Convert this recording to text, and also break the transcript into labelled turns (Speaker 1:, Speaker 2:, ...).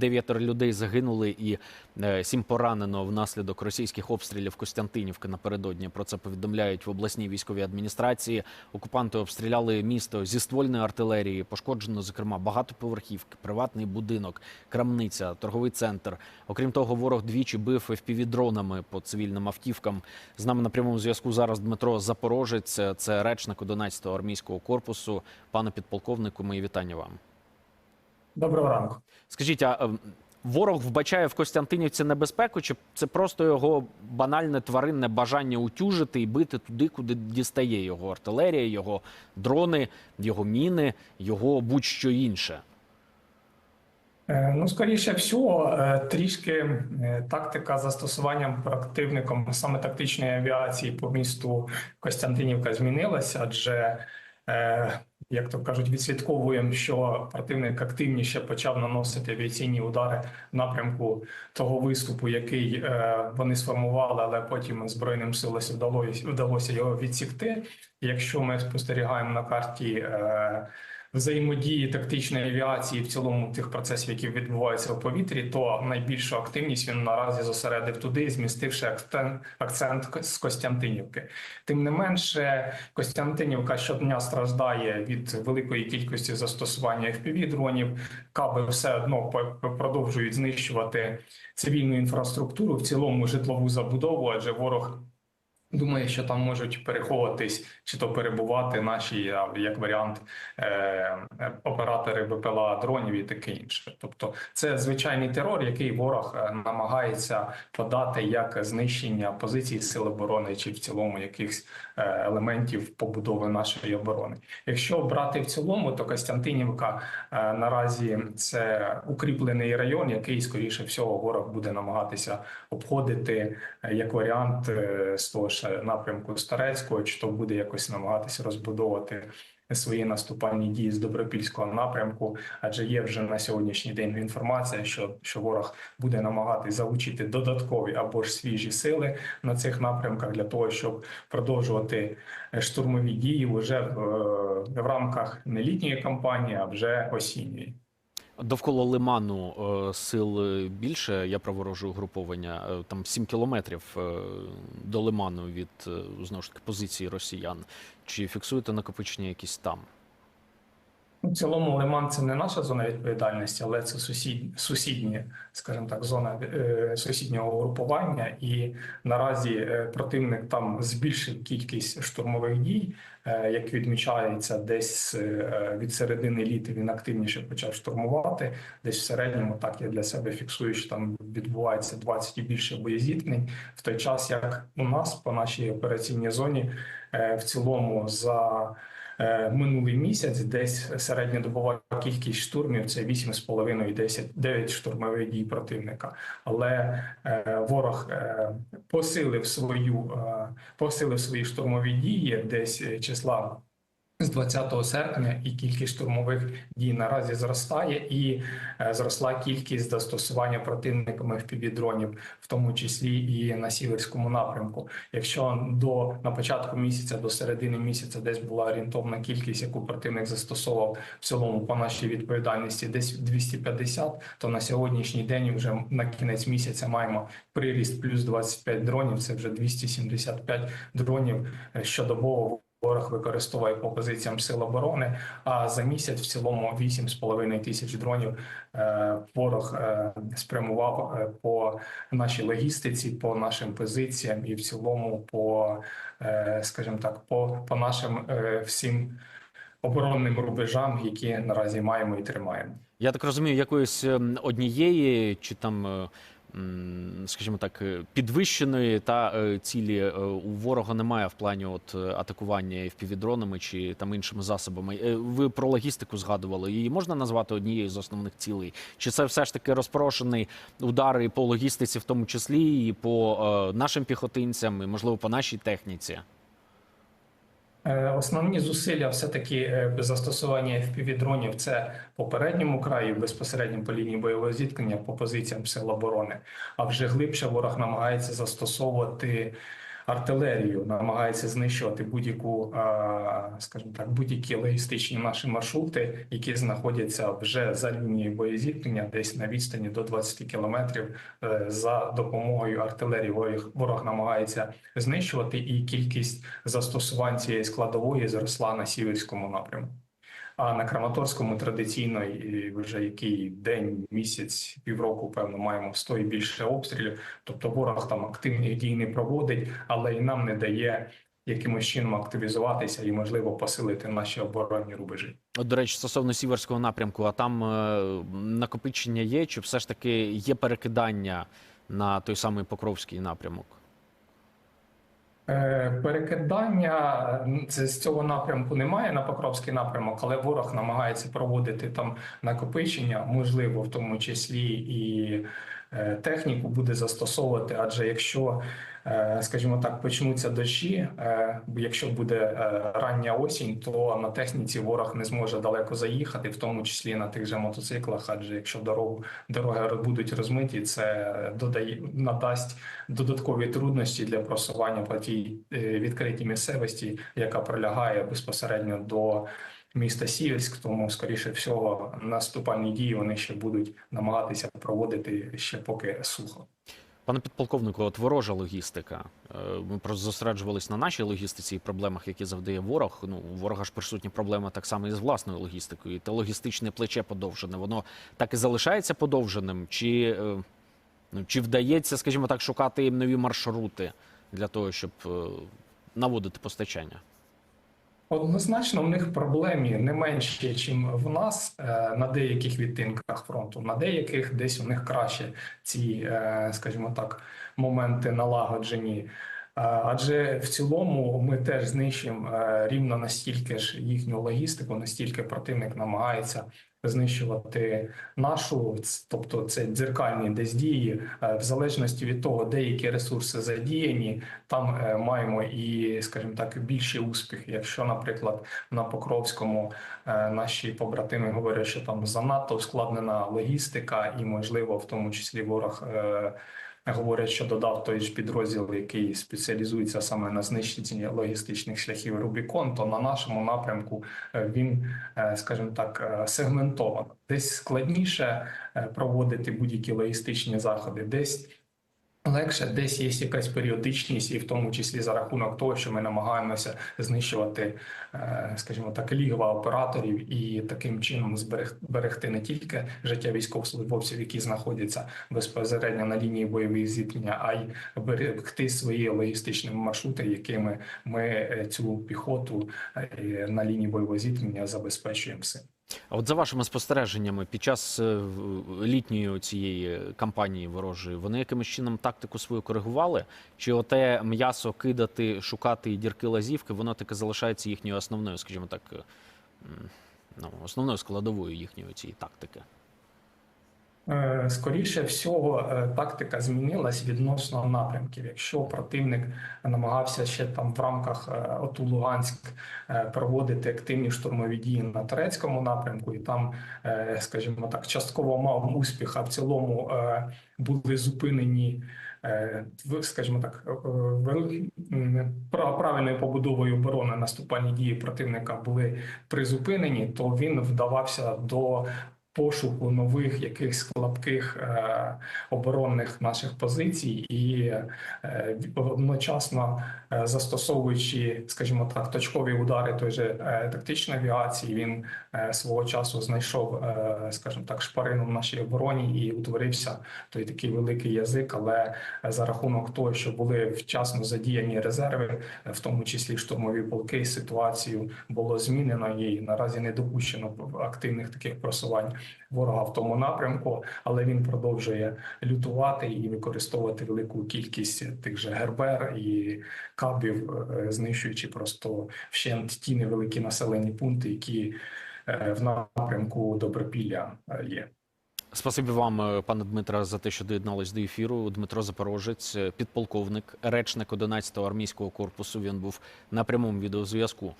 Speaker 1: дев'ятеро людей загинули і е, сім поранено внаслідок російських обстрілів Костянтинівки напередодні. Про це повідомляють в обласній військовій адміністрації. Окупанти обстріляли місто зі ствольної артилерії. Пошкоджено, зокрема, багатоповерхівки, приватний будинок, крамниця, торговий центр. Окрім того, ворог двічі бив FPV-дронами по цивільним автівкам. З нами на прямому зв'язку зараз Дмитро Запорожець, це речник 11-го армійського корпусу. Пане підполковнику, мої вітання вам.
Speaker 2: Доброго ранку.
Speaker 1: Скажіть, а ем, ворог вбачає в Костянтинівці небезпеку, чи це просто його банальне тваринне бажання утюжити і бити туди, куди дістає його артилерія, його дрони, його міни, його будь-що інше?
Speaker 2: Е, Ну, скоріше всього, е, трішки е, тактика застосуванням противником саме тактичної авіації по місту Костянтинівка змінилася, адже, е, як то кажуть, відслідковуємо, що противник активніше почав наносити авіаційні удари в напрямку того виступу, який е, вони сформували, але потім Збройним силам вдалося, вдалося його відсікти. Якщо ми спостерігаємо на карті. Взаємодії тактичної авіації в цілому тих процесів, які відбуваються в повітрі, то найбільшу активність він наразі зосередив туди, змістивши акцент, з Костянтинівки. Тим не менше, Костянтинівка щодня страждає від великої кількості застосування fpv дронів. Каби все одно продовжують знищувати цивільну інфраструктуру, в цілому житлову забудову, адже ворог. Думає, що там можуть переховуватись чи то перебувати наші як варіант е, е, оператори БПЛА дронів і таке інше. Тобто, це звичайний терор, який ворог е, намагається подати як знищення позицій сил оборони чи в цілому якихось елементів побудови нашої оборони. Якщо брати в цілому, то Костянтинівка наразі це укріплений район, який скоріше всього ворог буде намагатися обходити як варіант з того ж напрямку Старецького, чи то буде якось намагатися розбудовувати свої наступальні дії з добропільського напрямку, адже є вже на сьогоднішній день інформація, що, що ворог буде намагатись залучити додаткові або ж свіжі сили на цих напрямках для того, щоб продовжувати штурмові дії вже в, е, в рамках не літньої кампанії, а вже осінньої.
Speaker 1: Довкола лиману е, сил е, більше. Я про вороже угруповання. Е, Там 7 кілометрів до лиману від знову ж таки позиції росіян. Чи фіксуєте накопичення якісь там?
Speaker 2: В цілому Лиман це не наша зона відповідальності, але це сусід, сусідні, скажімо так, зона е, сусіднього групування. І наразі е, противник там збільшив кількість штурмових дій. Е, як відмічається, десь від середини літа він активніше почав штурмувати. Десь в середньому так я для себе фіксую, що там відбувається 20 і більше боєзіткнень. В той час як у нас по нашій операційній зоні в цілому за минулий місяць десь середньодобова кількість штурмів це 8,5 і 10, 9 штурмових дій противника. Але е, ворог е, посилив свою е, посилив свої штурмові дії десь е, числа. З 20 серпня і кількість штурмових дій наразі зростає, і е, зросла кількість застосування противниками впівдронів, в тому числі і на сіверському напрямку. Якщо до на початку місяця, до середини місяця, десь була орієнтовна кількість, яку противник застосовував в цілому по нашій відповідальності, десь 250, то на сьогоднішній день вже на кінець місяця маємо приріст плюс 25 дронів. Це вже 275 дронів е, щодобово. Ворог використовує по позиціям сил оборони. А за місяць в цілому 8,5 тисяч дронів е, ворог е, спрямував е, по нашій логістиці, по нашим позиціям і в цілому по, скажімо так, по, по нашим всім оборонним рубежам, які наразі маємо і тримаємо.
Speaker 1: Я так розумію, якоїсь ем, однієї чи там, скажімо так, е, підвищеної та е, цілі е, у ворога немає в плані от атакування FPV-дронами чи там іншими засобами. Ви про логістику згадували. Її можна назвати однією з основних цілей? Чи це все ж таки розпорошений удар і по логістиці, в тому числі, і по нашим піхотинцям, і можливо по нашій техніці?
Speaker 2: Е, Основні зусилля все-таки без застосування FPV-дронів – це по передньому краю, безпосередньо по лінії бойового зіткнення, по позиціям сил оборони. А вже глибше ворог намагається застосовувати артилерію, намагається знищувати будь-яку, скажімо так, будь-які логістичні наші маршрути, які знаходяться вже за лінією боєзіткнення, десь на відстані до 20 кілометрів. е, За допомогою артилерії ворог намагається знищувати, і кількість застосувань цієї складової зросла на сіверському напрямку. А на Краматорському традиційно вже який день, місяць, півроку, певно, маємо 100 і більше обстрілів. Тобто ворог там активних дій не проводить, але і нам не дає якимось чином активізуватися і, можливо, посилити наші оборонні рубежі.
Speaker 1: От, до речі, стосовно сіверського напрямку, а там е, накопичення є, чи все ж таки є перекидання на той самий Покровський напрямок?
Speaker 2: Е, Перекидання з цього напрямку немає на Покровський напрямок, але ворог намагається проводити там накопичення, можливо, в тому числі і е, техніку буде застосовувати. Адже якщо, скажімо так, почнуться дощі, е, якщо буде е, рання осінь, то на техніці ворог не зможе далеко заїхати, в тому числі на тих же мотоциклах. Адже якщо дорогу дороги будуть розмиті, це додає надасть додаткові труднощі для просування по тій е, відкритій місцевості, яка прилягає безпосередньо до міста Сіверськ. Тому, скоріше всього, наступальні дії вони ще будуть намагатися проводити ще поки сухо.
Speaker 1: Пане підполковнику, от ворожа логістика. Е, Ми просто зосереджувались на нашій логістиці і проблемах, які завдає ворог. Ну, у ворога ж присутні проблеми так само і з власною логістикою. І те логістичне плече подовжене, воно так і залишається подовженим, чи, е, ну, чи вдається, скажімо так, шукати їм нові маршрути для того, щоб е, наводити постачання?
Speaker 2: Однозначно, в них проблеми не менші, ніж в нас е, на деяких відтинках фронту, на деяких десь у них краще ці, е, скажімо так, моменти налагоджені. Адже в цілому ми теж знищуємо е, рівно настільки ж їхню логістику, настільки противник намагається знищувати нашу, тобто це дзеркальні десь дії, Е, в залежності від того, де які ресурси задіяні, там е, маємо і, скажімо так, більші успіхи. Якщо, наприклад, на Покровському наші побратими говорять, що там занадто ускладнена логістика, і можливо, в тому числі ворог. Говорять, що додав той ж підрозділ, який спеціалізується саме на знищенні логістичних шляхів Рубікон, то на нашому напрямку е, він, е, скажімо так, е, сегментовано. Десь складніше проводити будь-які логістичні заходи, десь легше, десь є якась періодичність, і в тому числі за рахунок того, що ми намагаємося знищувати, е, скажімо так, лігва операторів і таким чином зберег- зберегти не тільки життя військовослужбовців, які знаходяться безпосередньо на лінії бойових зіткнення, а й берегти свої логістичні маршрути, якими ми е, цю піхоту е, на лінії бойового зіткнення забезпечуємо.
Speaker 1: А от за вашими спостереженнями, під час е, літньої цієї кампанії ворожої, вони якимось чином тактику свою коригували? Чи оте м'ясо кидати, шукати дірки лазівки, воно таки залишається їхньою основною, скажімо так, е, ну, основною складовою їхньої цієї тактики?
Speaker 2: Е, Скоріше всього, е, тактика змінилась відносно напрямків. Якщо противник намагався ще там в рамках е, ОТУ Луганськ проводити активні штурмові дії на турецькому напрямку, і там, скажімо так, частково мав успіх, а в цілому були зупинені. Скажімо так, правильною побудовою оборони наступальні дії противника були призупинені, то він вдавався до пошуку нових якихось слабких е, оборонних наших позицій і е, одночасно е, застосовуючи, скажімо так, точкові удари той же тактичної авіації, він свого часу знайшов, скажімо так, шпарину в нашій обороні і утворився той такий великий язик. Але за рахунок того, що були вчасно задіяні резерви, в тому числі штурмові полки, ситуацію було змінено і наразі не допущено активних таких просувань ворога в тому напрямку, але він продовжує лютувати і використовувати велику кількість тих же гербер і кабів, е, знищуючи просто вщент ті невеликі населені пункти, які е, в напрямку Добропілля е, є.
Speaker 1: Спасибі вам, пане Дмитре, за те, що доєднались до ефіру. Дмитро Запорожець, підполковник, речник 11-го армійського корпусу. Він був на прямому відеозв'язку